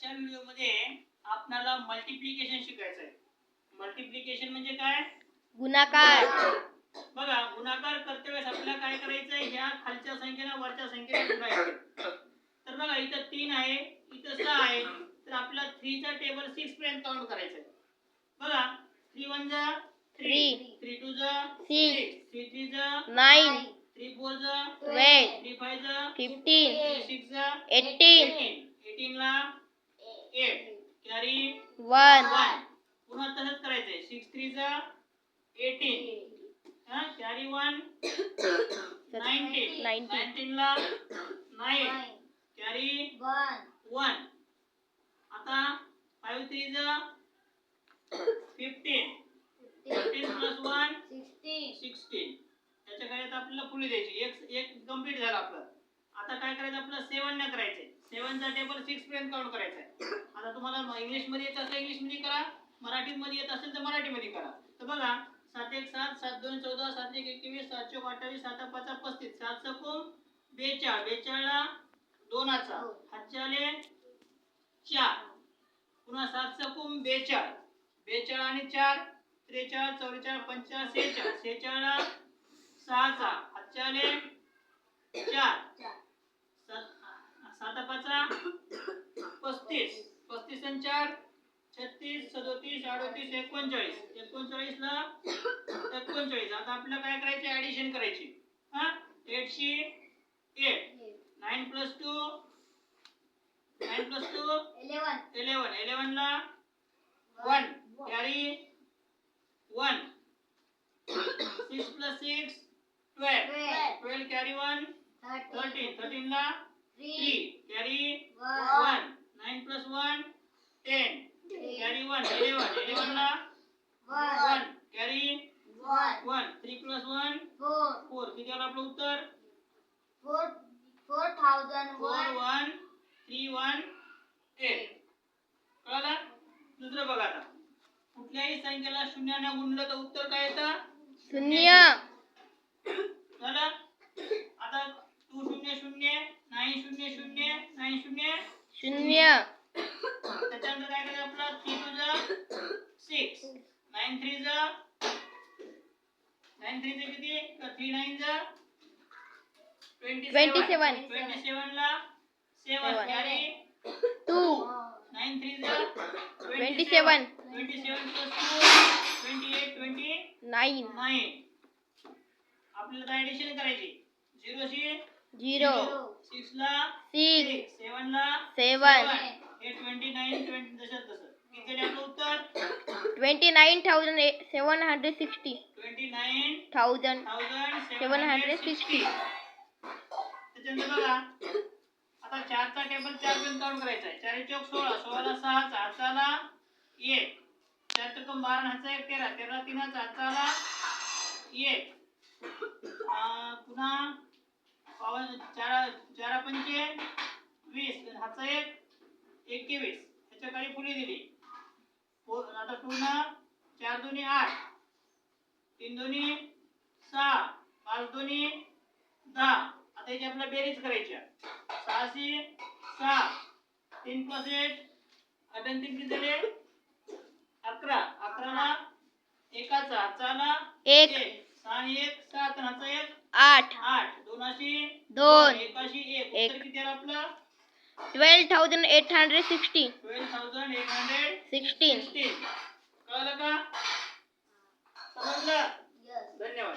आजच्या व्हिडिओमध्ये आपल्याला मल्टिप्लिकेशन शिकायचं आहे. मल्टिप्लिकेशन म्हणजे काय? गुणाकार. बघा गुणाकार करते वेळेस आपल्याला काय करायचं आहे? ह्या खालच्या संख्येला वरच्या संख्येला गुणायचं तर बघा इथं तीन आहे इथं सहा आहे. तर आपल्याला थ्रीचा टेबल सिक्स पर्यंत काउंट करायचं आहे बघा थ्री वन जा थ्री. थ्री टू जा Six. थ्री थ्री जा नाईन थ्री फोर जा ट्वेल्व थ्री फाय जा फिफ्टीन थ्री सिक्स जा एटीन एटीन ला कॅरी वन. पुन्हा तसंच करायचंय. सिक्स थ्री जा एटीन हा carry one nineteen Nineteen. Nineteen ला नाईन कॅरी वन आता फाईव्ह थ्री जा fifteen fifteen plus one sixteen त्याच्या काय आता आपल्याला फुली द्यायची. एक एक कंप्लीट झालं आपलं. आता काय करायचं? आपलं सेवन न करायचंय. सेवनचा टेबल सिक्स पर्यंत काउंट करायचा आहे आता तुम्हाला इंग्लिशमध्ये येत असेल इंग्लिशमध्ये करा. मराठीत मध्ये येत असेल तर मराठीमध्ये करा. तर बघा सात एक सात सात दोन चौदा सात एक एकवीस सात चौक अठ्ठावीस सात पाच पस्तीस. सात सकूम बेचाळ. बेचाळला दोनाचा. हातचे आले चार. पुन्हा सात सकूम बेचाळ. बेचाळ आणि चार त्रेचाळ चौवेचाळ पंचाळ सेहेचाळ सेहेचाळला सहाचा. हातचे आले चार सात सात पाचा पस्तीस चार छत्तीस सदोतीस अडोतीस एकोणचाळीस. एकोणचाळीस ला एकोणचाळीस. आता आपल्याला काय करायचे? ऍडिशन करायची. हा? एटशी eight nine plus two nine plus two eleven eleven ला one carry one six plus six twelve twelve carry one thirteen thirteen ला three carry one nine plus one ten carry one eleven eleven ला one carry one three plus one four किती आलं आपलं उत्तर? Four one three one eight कळलं? दुसरं बघा आता. कुठल्याही संख्येला शून्यानं गुणलं तर उत्तर काय येतं? शून्य. झालं आता टू शून्य शून्य नाईन शून्य शून्य नाईन शून्य. शून्य. नाईन थ्री जा. नाईन थ्री जा किती? थ्री नाईन जा. ट्वेंटी 27. ट्वेंटी सेवन ला seven. Carry two nine three जा. Twenty seven twenty seven plus two twenty eight twenty nine nine आपल्याला ऍडिशन करायची? झिरोशी झिरो सिक्स ला? सिक्स सेवन ला? सेवन हे ट्वेंटी नाईन ट्वेंटी जसं. तसं किती आपलं उत्तर? Twenty nine thousand seven hundred sixty twenty nine thousand thousand seven hundred sixty त्याच्यानंतर बघा. आता चारचा टेबल चार पर्यंत काउंट करायचा आहे. चार चौक सोळा. सोळाला सहाचा हाताला एक. चार चौक बारा हातचा एक तेरा. तेरा तीनाचा हाताला एक. पुन्हा पावन चार चारा पंचे वीस. हातचा एक एकवीस त्याच्या काही फुली दिली. आता पूर्ण चार दोन्ही आठ तीन दोन्ही सहा पाच दोन्ही दहा. आता याची आपल्याला बेरीज करायची सहाशे सहा तीन प्लस एट आणि तीन किती झाले? अकरा. अकराला एकाचा हाताला एक सहा एक सात हातचा एक आठ. आठ. दोनाशी दोन एकाशी एक. उत्तर किती आलं आपलं? Twelve thousand eight hundred sixty thousand eight hundred sixteen कळलं का? समजलं? धन्यवाद.